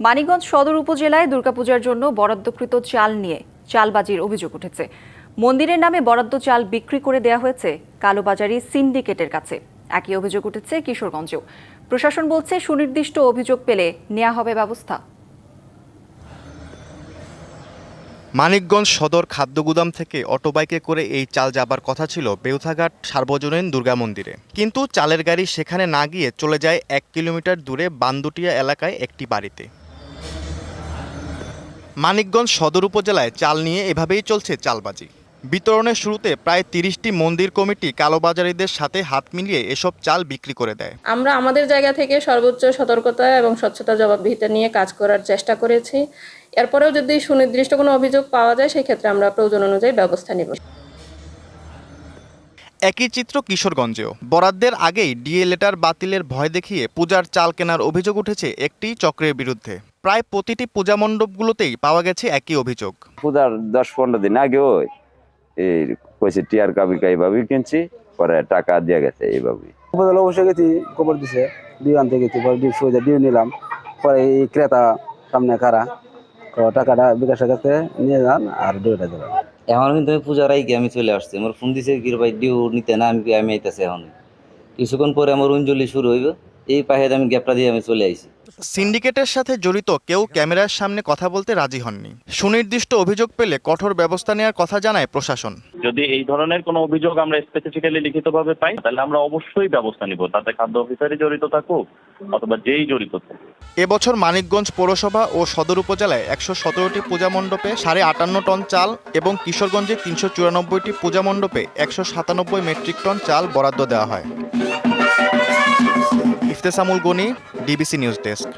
মানিকগঞ্জ সদর উপজেলায় দুর্গাপূজার জন্য বরাদ্দকৃত চাল নিয়ে চালবাজির অভিযোগ উঠেছে। মন্দিরের নামে বরাদ্দ চাল বিক্রি করে দেয়া হয়েছে কালোবাজারি সিন্ডিকেটের কাছে। একই অভিযোগ উঠেছে কিশোরগঞ্জেও। প্রশাসন বলছে, সুনির্দিষ্ট অভিযোগ পেলে নেওয়া হবে ব্যবস্থা। মানিকগঞ্জ সদর খাদ্য গুদাম থেকে অটোবাইকে করে এই চাল যাবার কথা ছিল বেউথাঘাট সার্বজনীন দুর্গা মন্দিরে। কিন্তু চালের গাড়ি সেখানে না গিয়ে চলে যায় এক কিলোমিটার দূরে বান্দুটিয়া এলাকায় একটি বাড়িতে। মানিকগঞ্জ সদর উপজেলায় চাল নিয়ে এভাবেই চলছে চালবাজি। বিতরণের শুরুতে প্রায় তিরিশটি মন্দির কমিটি কালোবাজারিদের সাথে হাত মিলিয়ে এসব চাল বিক্রি করে দেয়। আমরা আমাদের জায়গা থেকে সর্বোচ্চ সতর্কতা এবং স্বচ্ছতা জবাবদিহিতা নিয়ে কাজ করার চেষ্টা করেছি। এরপরেও যদি সুনির্দিষ্ট কোনো অভিযোগ পাওয়া যায় সেই ক্ষেত্রে আমরা প্রয়োজন অনুযায়ী ব্যবস্থা নেব। একই চিত্র কিশোরগঞ্জেও। বরাদ্দের আগেই ডিএ লেটার বাতিলের ভয় দেখিয়ে পূজার চাল কেনার অভিযোগ উঠেছে একটি চক্রের বিরুদ্ধে। প্রায় প্রতিটি পূজা মণ্ডপগুলোতেই পাওয়া গেছে একই অভিযোগ। পূজার দশ পনেরো দিন আগে ওই এই কইছে টিয়ার কাবি কাইভাবে কিনছি পরে টাকা দিয়ে গেছে এইভাবেই উপজেলা অবশ্যই গেছি খবর দিছে ডিউ আনতে গেছি পরে ডিউ সোজা ডিউ নিলাম পরে এই ক্রেতা সামনে কারা টাকাটা বিকাশের কাছে নিয়ে যান আর ডিউটা দেবেন এখন কিন্তু আমি পূজার আগে আমি চলে আসছি আমার ফোন দিছে গির ভাই ডিউ নিতে না আমি আমি আইতেছি এখন কিছুক্ষণ পরে আমার অঞ্জলি শুরু হইব এই পাহে আমি গ্যাপটা দিয়ে আমি চলে আইছি। সিন্ডিকেটের সাথে জড়িত কেউ ক্যামেরার সামনে কথা বলতে রাজি হননি। সুনির্দিষ্ট অভিযোগ পেলে কঠোর ব্যবস্থা নেওয়ার কথা জানায় প্রশাসন। যদি এই ধরনের কোনো অভিযোগ আমরা স্পেসিফিক্যালি লিখিতভাবে পাই তাহলে আমরা অবশ্যই ব্যবস্থা নিব। তাতে খাদ্য অফিসারই জড়িত থাকুক অথবা যেই জড়িত থাকুক। এবছর মানিকগঞ্জ পৌরসভা ও সদর উপজেলায় একশো সতেরোটি পূজা মণ্ডপে সাড়ে আটান্ন টন চাল এবং কিশোরগঞ্জে তিনশো চুরানব্বইটি পূজা মণ্ডপে একশো সাতানব্বই মেট্রিক টন চাল বরাদ্দ দেওয়া হয়। Iftesamul Gani DBC news desk.